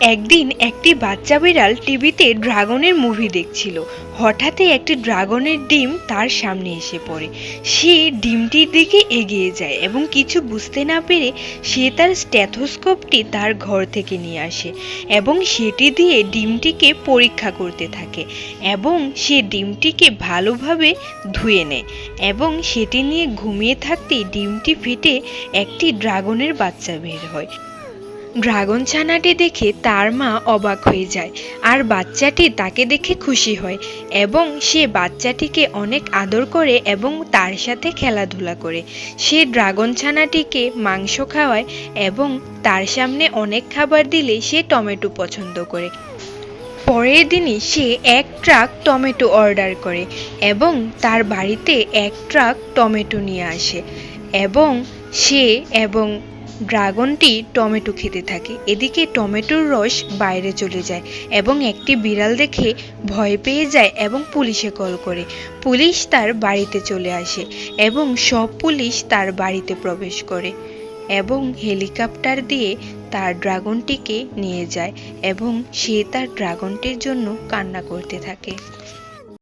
একদিন একটি বাচ্চা বিড়াল টিভিতে ড্রাগনের মুভি দেখছিল। হঠাৎই একটি ড্রাগনের ডিম তার সামনে এসে পড়ে। সে ডিমটির দিকে এগিয়ে যায় এবং কিছু বুঝতে না পেরে সে তার স্ট্যাথোস্কোপটি তার ঘর থেকে নিয়ে আসে এবং সেটি দিয়ে ডিমটিকে পরীক্ষা করতে থাকে এবং সে ডিমটিকে ভালোভাবে ধুয়ে নেয় এবং সেটি নিয়ে ঘুমিয়ে থাকতেই ডিমটি ফেটে একটি ড্রাগনের বাচ্চা বের হয়। ড্রাগন ছানাটি দেখে তার মা অবাক হয়ে যায়, আর বাচ্চাটি তাকে দেখে খুশি হয় এবং সে বাচ্চাটিকে অনেক আদর করে এবং তার সাথে খেলাধুলা করে। সে ড্রাগন ছানাটিকে মাংস খাওয়ায় এবং তার সামনে অনেক খাবার দিলে সে টমেটো পছন্দ করে। পরের দিনই সে এক ট্রাক টমেটো অর্ডার করে এবং তার বাড়িতে এক ট্রাক টমেটো নিয়ে আসে এবং সে এবং ড্রাগনটি টমেটো খেতে থাকে। এদিকে টমেটোর রস বাইরে চলে যায় এবং একটি বিড়াল দেখে ভয় পেয়ে যায় এবং পুলিশে কল করে। পুলিশ তার বাড়িতে চলে আসে এবং সব পুলিশ তার বাড়িতে প্রবেশ করে এবং হেলিকপ্টার দিয়ে তার ড্রাগনটিকে নিয়ে যায় এবং সে তার ড্রাগনটির জন্য কান্না করতে থাকে।